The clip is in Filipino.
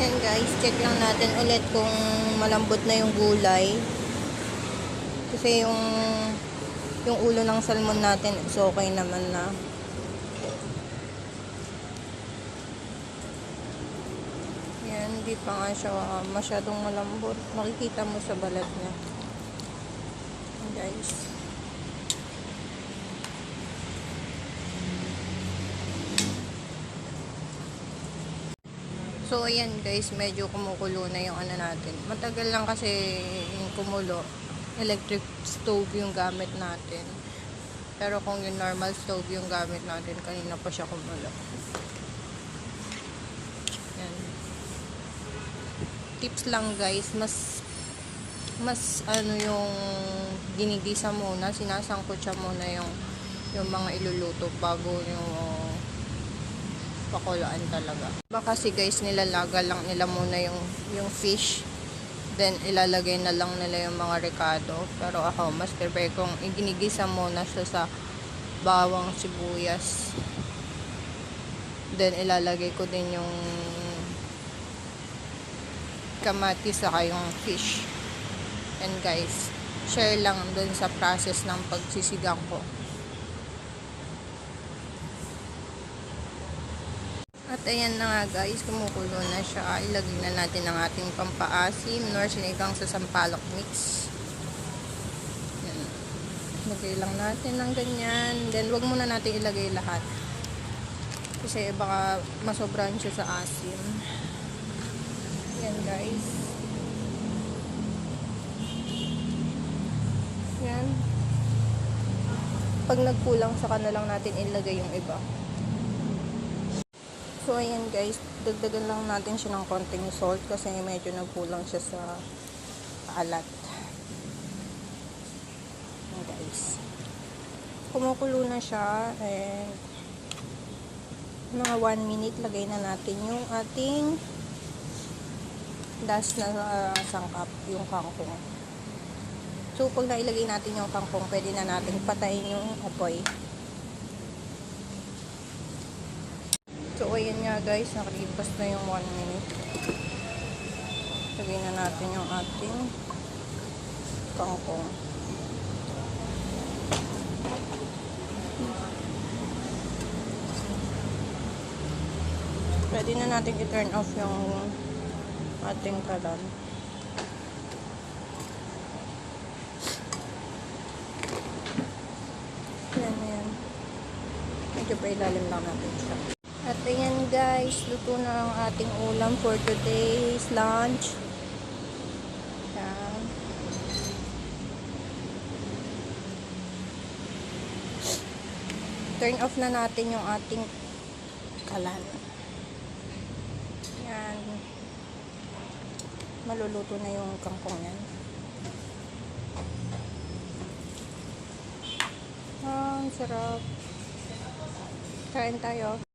Yan guys, check lang natin ulit kung malambot na yung gulay. Kasi yung yung ulo ng salmon natin is okay naman na. Yan, hindi pa nga siya ah, masyadong malambot. Makikita mo sa balat niya. Guys. So, ayan guys, medyo kumukulo na yung ano natin. Matagal lang kasi kumulo. Electric stove yung gamit natin. Pero kung yung normal stove yung gamit natin, kanina pa siya kumulo. Yan. Tips lang guys, mas mas ano yung ginigisa muna, sinasangkot siya muna yung yung mga iluluto bago yung pakulaan talaga. Baka kasi guys, nilalaga lang nila muna yung, yung fish. Then, ilalagay na lang nila yung mga recado. Pero ako, mas prefer kung iginigisa muna siya sa bawang sibuyas. Then, ilalagay ko din yung kamatis saka yung fish. And guys, share lang dun sa process ng pagsisigang ko. At ayan na nga guys, kumukulo na siya. Ilagay na natin ang ating pampaasim nor sinigang sa sampalok mix. Yan. Lagay lang natin ng ganyan. Then wag muna natin ilagay lahat. Kasi baka masobran siya sa asim. Yan guys. Yan. Pag nagkulang sa lang natin ilagay yung iba. So, ayan guys, dagdagan lang natin siya ng konting salt kasi medyo nagkulang siya sa alat. Ayan guys. Kumukulo na siya and mga 1 minute lagay na natin yung ating last na uh, sangkap, yung kangkong. So, pag nailagay natin yung kangkong, pwede na natin patayin yung apoy. So, ayan nga guys, nakalipas na yung 1 minute. Lagay na natin yung ating kangkong. Pwede na natin i-turn off yung ating kalan. Yan, yan. Medyo pa ilalim lang natin siya. At ayan guys, luto na ang ating ulam for today's lunch. Yan. Turn off na natin yung ating kalan. Yan. Maluluto na yung kangkong yan. Ah, sarap. Kain tayo.